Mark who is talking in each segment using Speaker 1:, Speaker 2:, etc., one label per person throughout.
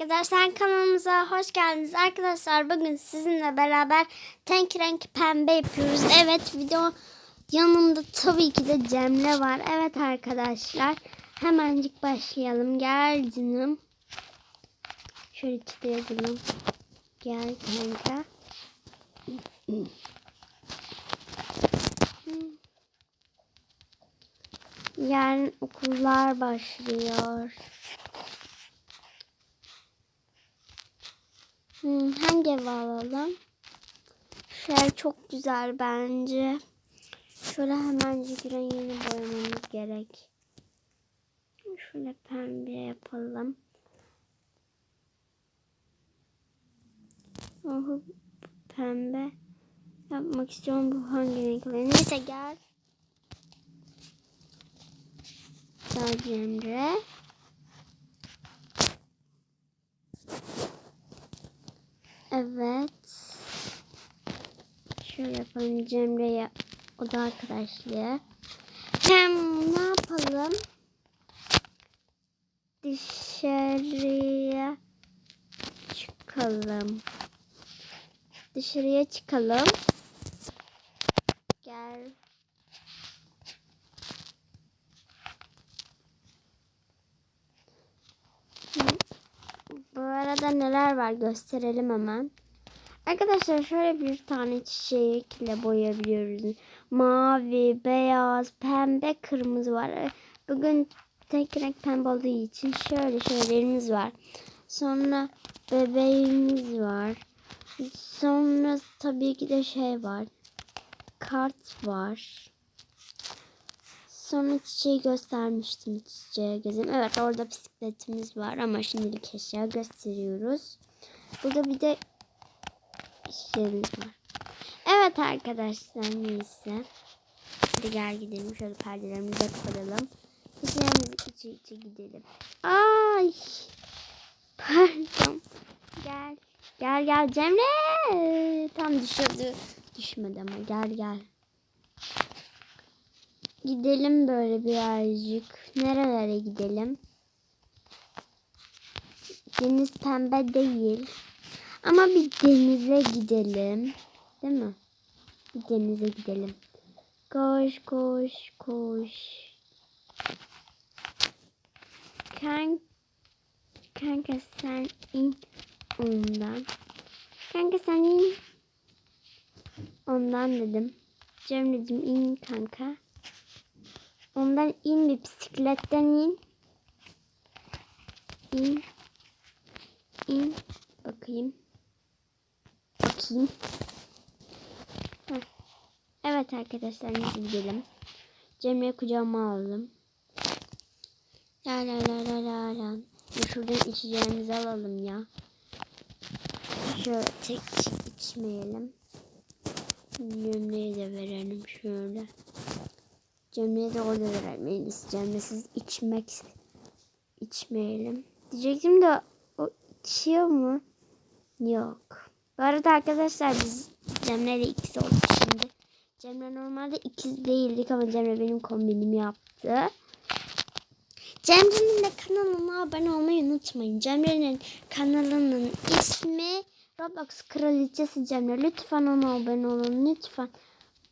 Speaker 1: Arkadaşlar kanalımıza hoş geldiniz. Arkadaşlar bugün sizinle beraber tank renk pembe yapıyoruz. Evet video yanımda tabii ki de Cemre var. Evet arkadaşlar hemencik başlayalım. Gel canım. Şöyle kilitleyelim. Gel kanka. Yarın okullar başlıyor. Hmm, hangi ev alalım? Şu çok güzel bence. Şöyle hemencik rengini boyamamız gerek. Şöyle pembe yapalım. Oh, pembe yapmak istiyorum. Bu hangi renkler? Neyse gel. Gel Cemre. Evet. Şöyle yapalım Cemre'ye o da arkadaşlığı. Hem ne yapalım? Dışarıya çıkalım. Dışarıya çıkalım. Gel. Bu arada neler var gösterelim hemen. Arkadaşlar şöyle bir tane çiçekle boyayabiliyoruz. Mavi, beyaz, pembe, kırmızı var. Bugün tek renk pembe olduğu için şöyle şeylerimiz var. Sonra bebeğimiz var. Sonra tabii ki de şey var. Kart var. Sonra çiçeği göstermiştim çiçeğe gözüm. Evet orada bisikletimiz var ama şimdilik eşya gösteriyoruz. Burada bir de işlerimiz var. Evet arkadaşlar neyse. Hadi gel gidelim şöyle perdelerimizi koyalım. İçerimizi içi içi gidelim. Ay. Pardon. Gel. Gel gel Cemre. Tam düşürdü. Düşmedi ama gel gel. Gidelim böyle birazcık. Nerelere gidelim? Deniz pembe değil. Ama bir denize gidelim. Değil mi? Bir denize gidelim. Koş koş koş. Kan kanka sen in ondan. Kanka sen in. Ondan dedim. Cemre'cim in kanka. Ondan in bir bisikletten in. İn. İn. Bakayım. Bakayım. Heh. Evet arkadaşlar gidelim. Cemre'yi kucağıma aldım. La la la la la la. Şuradan içeceğimizi alalım ya. Şöyle tek içmeyelim. Cemre'ye de verelim şöyle. Cemre'ye de orada verelim. Cemre'siz içmek içmeyelim. Diyecektim de o içiyor mu? Yok. Bu arada arkadaşlar biz Cemre ile ikiz olduk şimdi. Cemre normalde ikiz değildik ama Cemre benim kombinimi yaptı. Cemre'nin de kanalına abone olmayı unutmayın. Cemre'nin kanalının ismi Roblox Kraliçesi Cemre. Lütfen ona abone olun. Lütfen.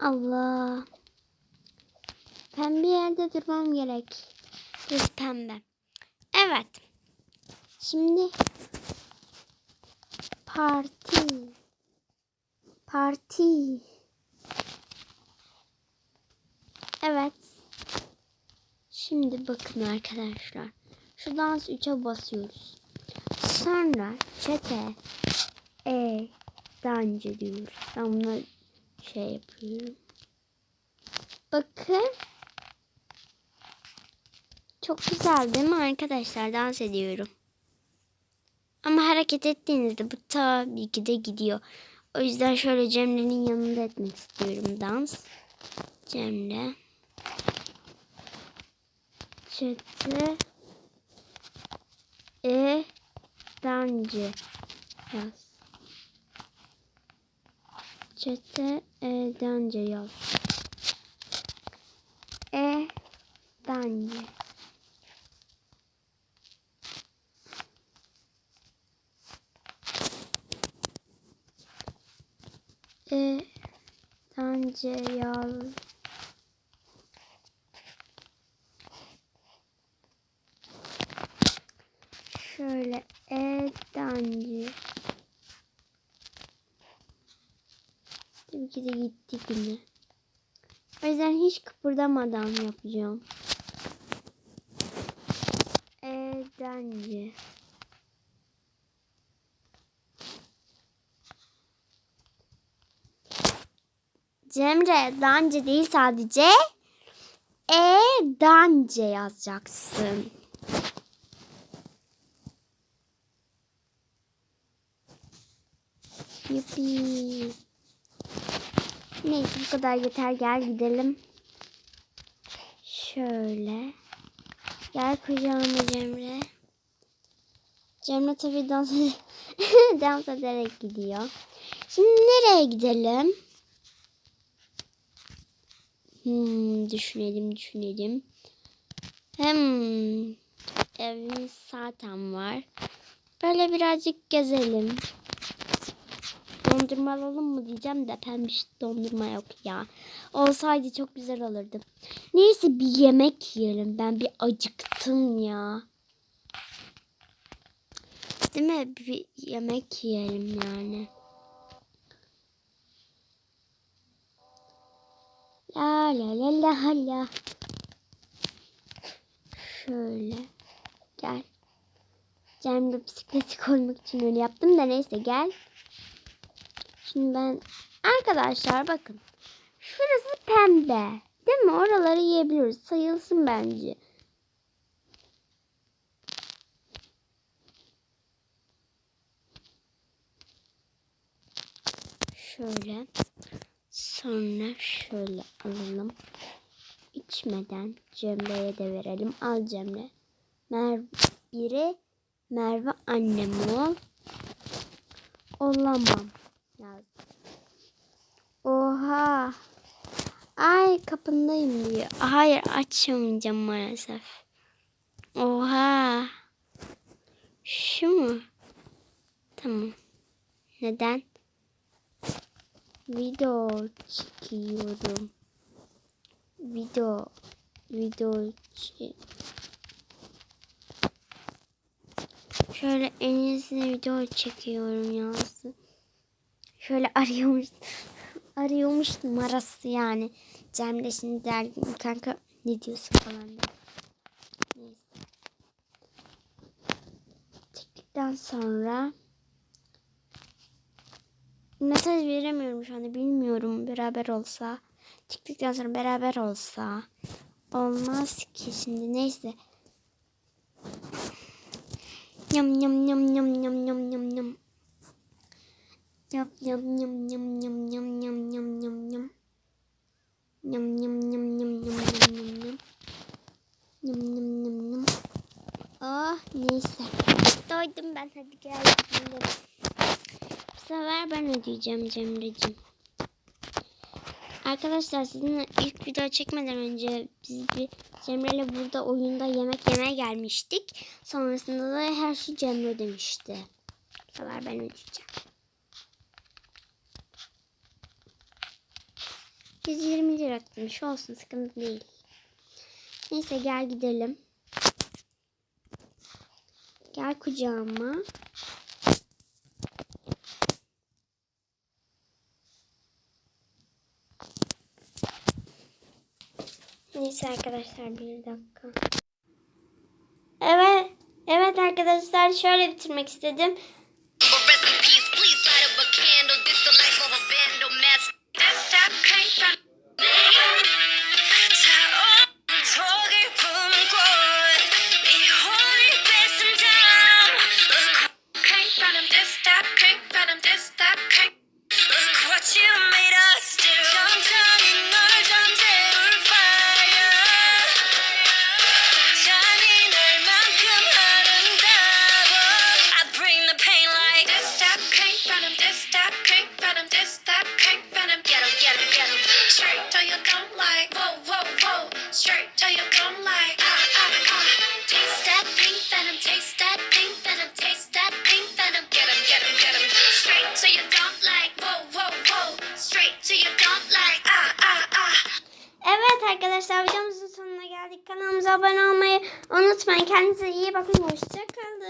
Speaker 1: Allah. Pembe yerde durmam gerek. Biz pembe. Evet. Şimdi parti. Parti. Evet. Şimdi bakın arkadaşlar. Şu dans 3'e basıyoruz. Sonra çete e dancı diyoruz. Ben buna şey yapıyorum. Bakın. Çok güzel değil mi arkadaşlar? Dans ediyorum. Hareket ettiğinizde bu tabii ki de gidiyor. O yüzden şöyle Cemre'nin yanında etmek istiyorum dans. Cemre. Çete. E. Dancı. Yaz. Çete. E. Dancı yaz. E. Dancı. E, Dance yaz. Şöyle e dancı. Tabii ki de gitti yine. O yüzden hiç kıpırdamadan yapacağım. E Cemre dance değil sadece e dance yazacaksın. Yuppie. Neyse bu kadar yeter gel gidelim. Şöyle. Gel kucağıma Cemre. Cemre tabii dans, dans ederek gidiyor. Şimdi nereye gidelim? Hmm, düşünelim düşünelim. Hem evimiz zaten var. Böyle birazcık gezelim. Dondurma alalım mı diyeceğim de pembiş dondurma yok ya. Olsaydı çok güzel olurdu. Neyse bir yemek yiyelim. Ben bir acıktım ya. Değil mi? Bir yemek yiyelim yani. La la la la la. Şöyle. Gel. Cemre bisikleti koymak için öyle yaptım da neyse gel. Şimdi ben arkadaşlar bakın. Şurası pembe. Değil mi? Oraları yiyebiliyoruz. Sayılsın bence. Şöyle. Sonra şöyle alalım. İçmeden Cemre'ye de verelim. Al Cemre. Mer biri Merve annem ol. Olamam. Oha. Ay kapındayım diyor. Hayır açamayacağım maalesef. Oha. Şu mu? Tamam. Neden? Video çekiyorum. Video video çek- Şöyle en iyisini video çekiyorum yazdı. Şöyle arıyormuş. arıyormuş numarası yani. Cem de şimdi der kanka ne diyorsun falan der. Neyse. Çektikten sonra mesaj veremiyorum şu anda bilmiyorum beraber olsa. Çıktıktan sonra beraber olsa. Olmaz ki şimdi neyse. Yam yam yam yam yam yam yam yam. Yam yam yam yam yam yam yam yam yam yam. Yam yam yam yam yam yam yam yam. Yam yam yam yam. Ah neyse. Doydum ben hadi gel gidelim. Sefer ben ödeyeceğim Cemre'cim. Arkadaşlar sizinle ilk video çekmeden önce biz bir Cemre'yle burada oyunda yemek yemeye gelmiştik. Sonrasında da her şey Cemre demişti. Bu sefer ben ödeyeceğim. 120 lira tutmuş olsun sıkıntı değil. Neyse gel gidelim. Gel kucağıma. Neyse arkadaşlar bir dakika. Evet. Evet arkadaşlar şöyle bitirmek istedim. Unutmayın. Kendinize iyi bakın. Hoşçakalın.